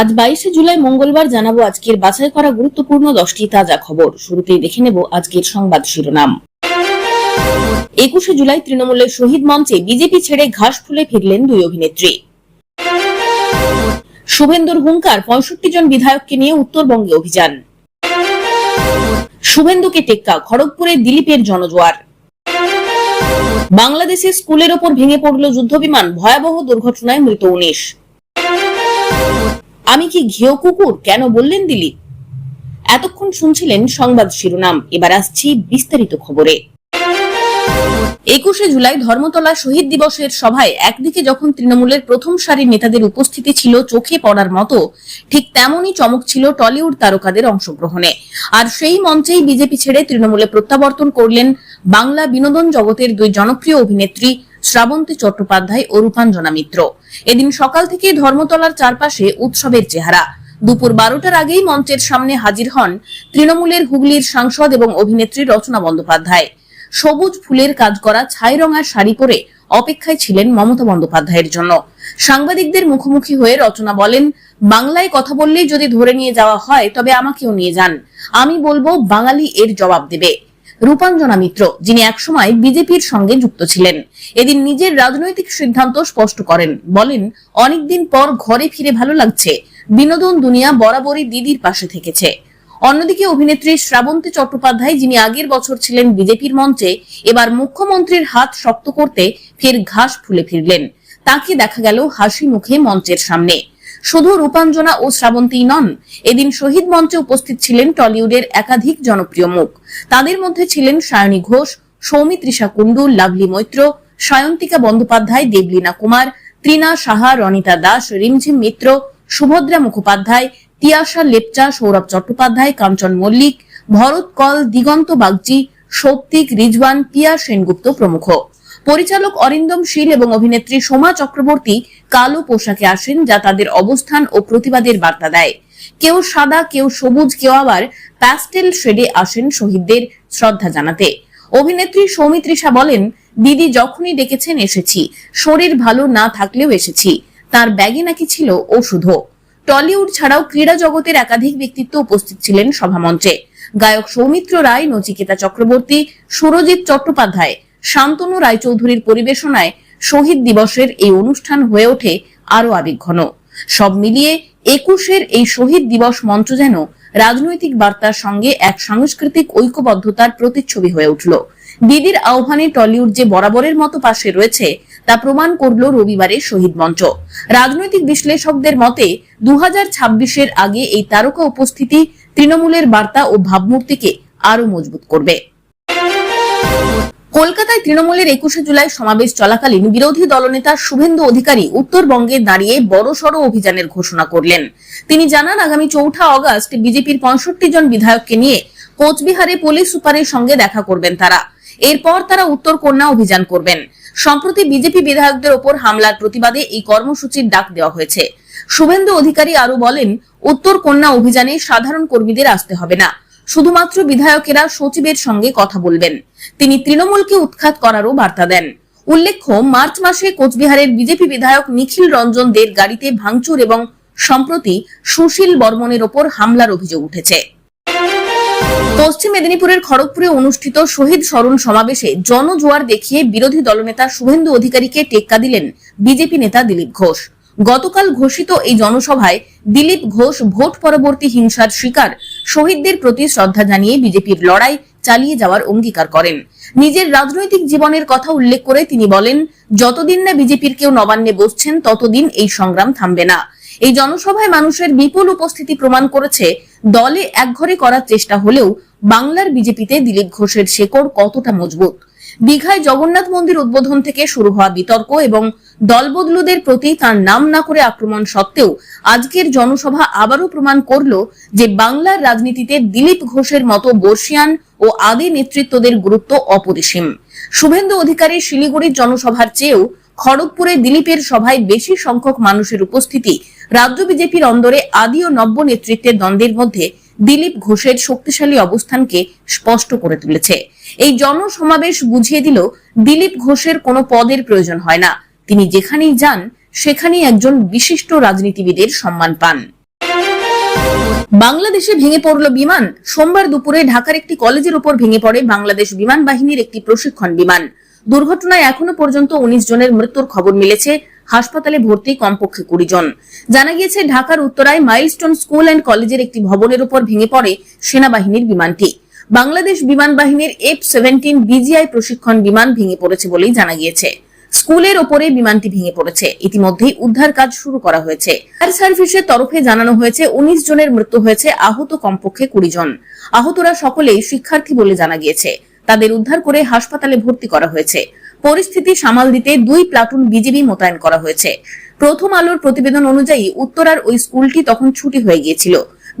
আজ বাইশে জুলাই মঙ্গলবার জানাব আজকের বাছাই করা গুরুত্বপূর্ণ দশটি তাজা খবর। শুরুতেই দেখে নেব আজকের সংবাদ শিরোনাম। একুশে জুলাই তৃণমূলের শহীদ মঞ্চে বিজেপি ছেড়ে ঘাস ফুলে ফিরলেন দুই অভিনেত্রী। শুভেন্দুর হুঙ্কার, পঁয়ষট্টি জন বিধায়ককে নিয়ে উত্তরবঙ্গে অভিযান। শুভেন্দুকে টেক্কা, খড়গপুরে দিলীপের জনজোয়ার। বাংলাদেশে স্কুলের ওপর ভেঙে পড়ল যুদ্ধবিমান, ভয়াবহ দুর্ঘটনায় মৃত উনিশ। আমি কি ঘিও কুকুর? কেন বললেন দিলীপ? এতক্ষণ শুনছিলেন সংবাদ শিরোনাম, এবার আসছি বিস্তারিত খবরে। একুশে জুলাই ধর্মতলা শহীদ দিবসের সভায় একদিকে যখন তৃণমূলের প্রথম সারির নেতাদের উপস্থিতি ছিল চোখে পড়ার মতো, ঠিক তেমনই চমক ছিল টলিউড তারকাদের অংশগ্রহণে। আর সেই মঞ্চেই বিজেপি ছেড়ে তৃণমূলে প্রত্যাবর্তন করলেন বাংলা বিনোদন জগতের দুই জনপ্রিয় অভিনেত্রী শ্রাবন্তী চট্টোপাধ্যায় ও রূপাঞ্জনা মিত্র। এদিন সকাল থেকে ধর্মতলার চারপাশে উৎসবের চেহারা। দুপুর বারোটার আগেই মঞ্চের সামনে হাজির হন তৃণমূলের হুগলির সাংসদ এবং অভিনেত্রী রচনা বন্দ্যোপাধ্যায়। সবুজ ফুলের কাজ করা ছাই রঙার শাড়ি পরে অপেক্ষায় ছিলেন মমতা বন্দ্যোপাধ্যায়ের জন্য। সাংবাদিকদের মুখোমুখি হয়ে রচনা বলেন, বাংলায় কথা বললেই যদি ধরে নিয়ে যাওয়া হয়, তবে আমাকেও নিয়ে যান। আমি বলব, বাঙালি এর জবাব দেবে। রূপাঞ্জনা মিত্র, যিনি একসময় বিজেপির সঙ্গে যুক্ত ছিলেন। এদিন নিজের রাজনৈতিক সিদ্ধান্ত স্পষ্ট করেন। বলেন, অনেকদিন পর ঘরে ফিরে ভালো লাগছে। বিনোদন দুনিয়া বরাবরই দিদির পাশে থেকেছে। অন্যদিকে অভিনেত্রী শ্রাবন্তী চট্টোপাধ্যায়, যিনি আগের বছর ছিলেন বিজেপির মঞ্চে, এবার মুখ্যমন্ত্রীর হাত শক্ত করতে ফের ঘাস ফুলে ফিরলেন। তাকে দেখা গেল হাসি মুখে মঞ্চের সামনে। শুধু রূপাঞ্জনা ও শ্রাবন্তী নন, এদিন শহীদ মঞ্চে উপস্থিত ছিলেন টলিউডের একাধিক জনপ্রিয় মুখ। তাদের মধ্যে ছিলেন সায়নী ঘোষ সৌমিত্রিষা কুণ্ডু, লাভলি মৈত্র, সায়ন্তিকা বন্দ্যোপাধ্যায়, দেবলীনা কুমার, ত্রিনা সাহা, রনিতা দাস, রিমঝিম মিত্র, সুভদ্রা মুখোপাধ্যায়, তিয়াশা লেপচা, সৌরভ চট্টোপাধ্যায়, কাঞ্চন মল্লিক, ভরত কল, দিগন্ত বাগজি সৌপ্তিক, রিজওয়ান, পিয়া সেনগুপ্ত প্রমুখ। পরিচালক অরিন্দম শীল এবং অভিনেত্রী সোমা চক্রবর্তী কালো পোশাকে আসেন যা তাদের অবস্থান ও প্রতিবাদের বার্তা দেয়। কেউ সাদা, কেউ সবুজ, কেউ আবার প্যাস্টেল শেডে আসেন শহীদদের শ্রদ্ধা জানাতে। অভিনেত্রী সৌমিত্রিষা বলেন, দিদি যখনই ডেকেছেন এসেছি। শরীর ভালো না থাকলেও এসেছি। তার ব্যাগে নাকি ছিল ওষুধও। টলিউড ছাড়াও ক্রীড়া জগতের একাধিক ব্যক্তিত্ব উপস্থিত ছিলেন সভামঞ্চে। গায়ক সৌমিত্র রায়, নচিকেতা চক্রবর্তী, সুরজিৎ চট্টোপাধ্যায়, শান্তনু রায়চৌধুরীর পরিবেশনায় শহীদ দিবসের এই অনুষ্ঠান হয়ে ওঠে আরও আবেগঘন সব মিলিয়ে একুশের এই শহীদ দিবস মঞ্চ যেন রাজনৈতিক বার্তার সঙ্গে এক সাংস্কৃতিক ঐক্যবদ্ধতার প্রতিচ্ছবি হয়ে উঠল। দিদির আহ্বানে টলিউড যে বরাবরের মতো পাশে রয়েছে, তা প্রমাণ করল রবিবারের শহীদ মঞ্চ। রাজনৈতিক বিশ্লেষকদের মতে দু হাজার আগে এই তারকা উপস্থিতি তৃণমূলের বার্তা ও ভাবমূর্তিকে আরও মজবুত করবে। কলকাতায় তৃণমূলের একুশে জুলাই সমাবেশ চলাকালীন বিরোধী দলনেতা শুভেন্দু অধিকারী উত্তরবঙ্গে দাঁড়িয়ে বড়সড় অভিযানের ঘোষণা করলেন। তিনি জানান, আগামী চৌঠা অগস্ট বিজেপির পঁয়ষট্টি জন বিধায়ককে নিয়ে কোচবিহারে পুলিশ সুপারের সঙ্গে দেখা করবেন তারা। এরপর তারা উত্তর কন্যা অভিযান করবেন। সম্প্রতি বিজেপি বিধায়কদের ওপর হামলার প্রতিবাদে এই কর্মসূচির ডাক দেওয়া হয়েছে। শুভেন্দু অধিকারী আরও বলেন, উত্তর কন্যা অভিযানে সাধারণ কর্মীদের আসতে হবে না। শুধুমাত্র বিধায়কেরা সচিবের সঙ্গে কথা বলবেন। তিনি তৃণমূলকে উৎখাত করারও বার্তা দেন। উল্লেখ্য, মার্চ মাসে কোচবিহারের বিজেপি বিধায়ক নিখিল রঞ্জন দের গাড়িতে ভাঙচুর এবং সম্প্রতি সুশীল বর্মনের ওপর হামলার অভিযোগ উঠেছে। পশ্চিম মেদিনীপুরের খড়গপুরে অনুষ্ঠিত শহীদ স্মরণ সমাবেশে জনজোয়ার দেখিয়ে বিরোধী দলনেতা শুভেন্দু অধিকারীকে টেক্কা দিলেন বিজেপি নেতা দিলীপ ঘোষ। গতকাল ঘোষিত এই জনসভায় দিলীপ ঘোষ ভোট পরবর্তী হিংসার শিকার, শহীদদের প্রতি শ্রদ্ধা জানিয়ে বিজেপির লড়াই চালিয়ে যাওয়ার অঙ্গীকার করেন। নিজের রাজনৈতিক জীবনের কথা উল্লেখ করে তিনি বলেন, যতদিন না বিজেপির কেউ নবান্নে বসছেন, ততদিন এই সংগ্রাম থামবে না। এই জনসভায় মানুষের বিপুল উপস্থিতি প্রমাণ করেছে, দলে একঘরে করার চেষ্টা হলেও বাংলার বিজেপিতে দিলীপ ঘোষের শেকড় কতটা মজবুত। দীঘায় জগন্নাথ মন্দির উদ্বোধন থেকে শুরু হওয়া বিতর্ক এবং দলবদলুদের প্রতি তার নাম না করে আক্রমণ সত্ত্বেও আজকের জনসভা আবারও প্রমাণ করল যে বাংলার রাজনীতিতে দিলীপ ঘোষের মতো বর্ষিয়ান ও আদি নেতৃত্বদের গুরুত্ব অপরিসীম। শুভেন্দু অধিকারী শিলিগুড়ির জনসভার চেয়েও খড়গপুরে দিলীপের সভায় বেশি সংখ্যক মানুষের উপস্থিতি রাজ্য বিজেপির অন্দরে আদি ও নব্য নেতৃত্বের দ্বন্দ্বের মধ্যে দিলীপ ঘোষের শক্তিশালী অবস্থানকে স্পষ্ট করে তুলেছে। এই জনসমাবেশ বুঝিয়ে দিল দিলীপ ঘোষের কোনো পদের প্রয়োজন হয় না। তিনি যেখানেই যান, সেখানেই একজন বিশিষ্ট রাজনীতিবিদের সম্মান পান। বাংলাদেশে ভেঙে পড়ল বিমান। সোমবার দুপুরে ঢাকার একটি কলেজের উপর ভেঙে পড়ে বাংলাদেশ বিমান বাহিনীর একটি প্রশিক্ষণ বিমান। দুর্ঘটনায় এখনও পর্যন্ত উনিশ জনের মৃত্যুর খবর মিলেছে। হাসপাতালে ভর্তি কমপক্ষে কুড়ি জন। জানা গিয়েছে, ঢাকার উত্তরায় মাইলস্টোন স্কুল অ্যান্ড কলেজের একটি ভবনের উপর ভেঙে পড়ে সেনাবাহিনীর বিমানটি। বাংলাদেশ বিমান বাহিনীর এফ সেভেন্টিন বিজিআই প্রশিক্ষণ বিমান ভেঙে পড়েছে বলেই জানা গিয়েছে। স্কুলের ওপরে বিমানটি ভেঙে পড়েছে। ইতিমধ্যেই উদ্ধার কাজ শুরু করা হয়েছে। ফায়ার সার্ভিসের তরফে জানানো হয়েছে, উনিশ জনের মৃত্যু হয়েছে, আহত কমপক্ষে কুড়ি জন। আহতরা সকলেই শিক্ষার্থী বলে জানা গিয়েছে। তাদের উদ্ধার করে হাসপাতালে ভর্তি করা হয়েছে। পরিস্থিতি সামাল দিতে দুই প্লাটুন বিজিবি মোতায়েন করা হয়েছে। প্রথম আলোর প্রতিবেদন অনুযায়ী উত্তরার ওই স্কুলটি তখন ছুটি হয়ে গিয়েছিল।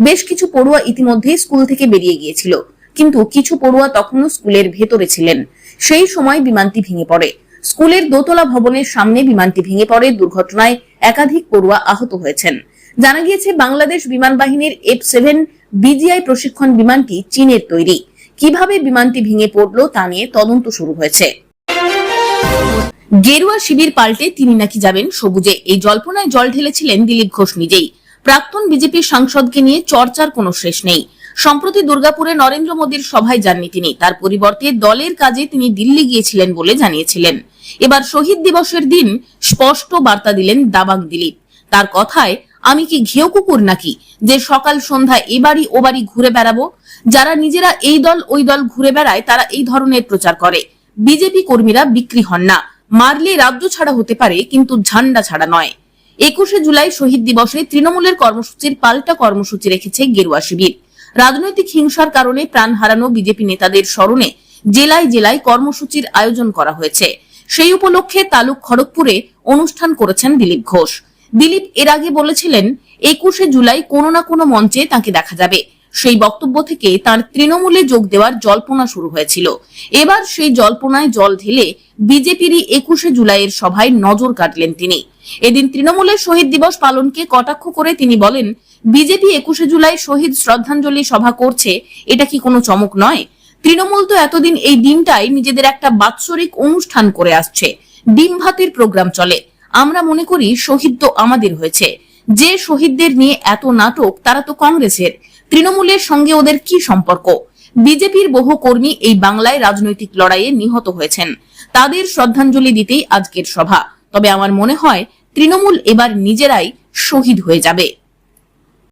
বেশ কিছু পড়ুয়া ইতিমধ্যেই স্কুল থেকে বেরিয়ে গিয়েছিল, কিন্তু কিছু পড়ুয়া তখনও স্কুলের ভেতরে ছিলেন। সেই সময় বিমানটি ভেঙে পড়ে। স্কুলের দোতলা ভবনের সামনে বিমানটি ভেঙে পড়ে দুর্ঘটনায় একাধিক পড়ুয়া আহত হয়েছেন। জানা গিয়েছে, বাংলাদেশ বিমান বাহিনীর এফ সেভেন বিজিআই প্রশিক্ষণ বিমানটি চীনের তৈরি। কীভাবে বিমানটি ভেঙে পড়ল তা নিয়ে তদন্ত শুরু হয়েছে। গেরুয়া শিবির পাল্টে তিনি নাকি যাবেন সবুজে। এই জল্পনায় জল ঢেলেছিলেন দিলীপ ঘোষ নিজেই। প্রাক্তন বিজেপি সাংসদকে নিয়ে চর্চার কোনো শেষ নেই। সম্প্রতি দুর্গাপুরে নরেন্দ্র মোদীর সভায় যাননি তিনি। তার পরিবর্তে দলের কাজে তিনি দিল্লি গিয়েছিলেন বলে জানিয়েছিলেন। এবার শহীদ দিবসের দিন স্পষ্ট বার্তা দিলেন দাবাং দিলীপ। তার কথায়, আমি কি ঘেউ কুকুর নাকি? যে সকাল সন্ধ্যা এবারই ওবারই ঘুরে বেড়াবো? যারা নিজেরা এই দল, ওই দল ঘুরে বেড়ায়, তারা এই ধরনের প্রচার করে। বিজেপি কর্মীরা বিক্রি হন না। মারলে রাজ্য ছাড়া হতে পারে, কিন্তু ঝান্ডা ছাড়া নয়। একুশে জুলাই শহীদ দিবসে তৃণমূলের কর্মসূচির পাল্টা কর্মসূচি রেখেছে গেরুয়া শিবির। রাজনৈতিক হিংসার কারণে প্রাণ হারানো বিজেপি নেতাদের স্মরণে জেলায় জেলায় কর্মসূচির আয়োজন করা হয়েছে। সেই উপলক্ষে তালুক খড়গপুরে অনুষ্ঠান করেছেন দিলীপ ঘোষ। দিলীপ এর আগে বলেছিলেন, একুশে জুলাই কোনো না কোনো মঞ্চে তাকে দেখা যাবে। সেই বক্তব্য থেকে তার তৃণমূলে যোগ দেওয়ার জল্পনা শুরু হয়েছিল। এবার সেই জল্পনায় জল ঢেলে বিজেপিরই একুশে জুলাইয়ের সভায় নজর কাটলেন তিনি। এদিন তৃণমূলের শহীদ দিবস পালনকে কটাক্ষ করে তিনি বলেন, বিজেপি একুশে জুলাই শহীদ শ্রদ্ধাঞ্জলি সভা করছে, এটা কি কোনো চমক নয়? তৃণমূল তো এতদিন এই দিনটাই নিজেদের একটা বাৎসরিক অনুষ্ঠান করে আসছে। ডিম ভাতের প্রোগ্রাম চলে। আমরা মনে করি শহীদ তো আমাদের হয়েছে। যে শহীদদের নিয়ে এত নাটক, তারা তো কংগ্রেসের। তৃণমূলের সঙ্গে ওদের কি সম্পর্ক? বিজেপির বহু কর্মী এই বাংলায় রাজনৈতিক লড়াইয়ে নিহত হয়েছেন। তাদের শ্রদ্ধাঞ্জলি দিতেই আজকের সভা। তবে আমার মনে হয়, তৃণমূল এবার নিজেরাই শহীদ হয়ে যাবে।